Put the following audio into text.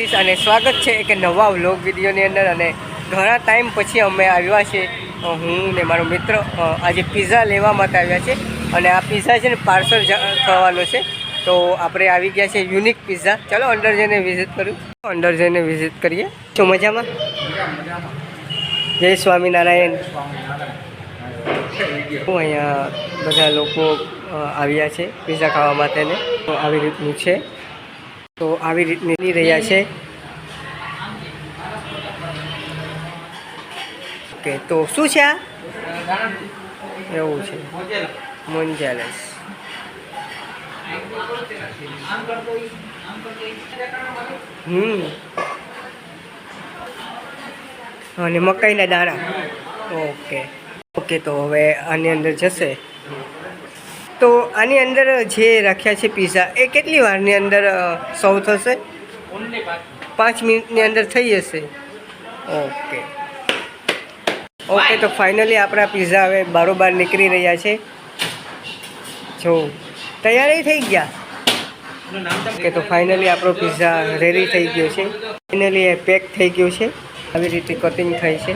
દીશ અને સ્વાગત છે એક નવા વ્લોગ વિડીયોની અંદર. અને ઘણા ટાઈમ પછી અમે આવ્યા છે હું ને મારો મિત્ર આજે પીઝા લેવા માટે આવ્યા છે. અને આ પિઝા છે ને પાર્સલ થવાનો છે. તો આપણે આવી ગયા છે યુનિક પીઝા ચાલો અંડર જઈને વિઝિટ કરું. અંદર જઈને વિઝિટ કરીએ. શું મજામાં? જય સ્વામિનારાયણ. હું અહીંયા બધા લોકો આવ્યા છે પીઝા ખાવા માટેને? આવી રીતનું છે. તો આવી રીતની રહ્યા છે. ઓકે, તો શું છે આ? એવું છે. મોન્જાલેસ. હમ. અને મકાઈના દાણા. ઓકે. ઓકે, તો હવે આની અંદર જશે. આની અંદર જે રાખ્યા છે પિઝા એ કેટલી વારની અંદર સૌ થશે? પાંચ મિનિટની અંદર થઈ જશે. ઓકે. ઓકે, તો ફાઇનલી આપણા પીઝા હવે બારોબાર નીકળી રહ્યા છે. જો, તૈયારી થઈ ગયા? ઓકે, તો ફાઇનલી આપણો પીઝા રેડી થઈ ગયો છે. ફાઇનલી એ પેક થઈ ગયો છે. આવી રીતે કટિંગ થાય છે.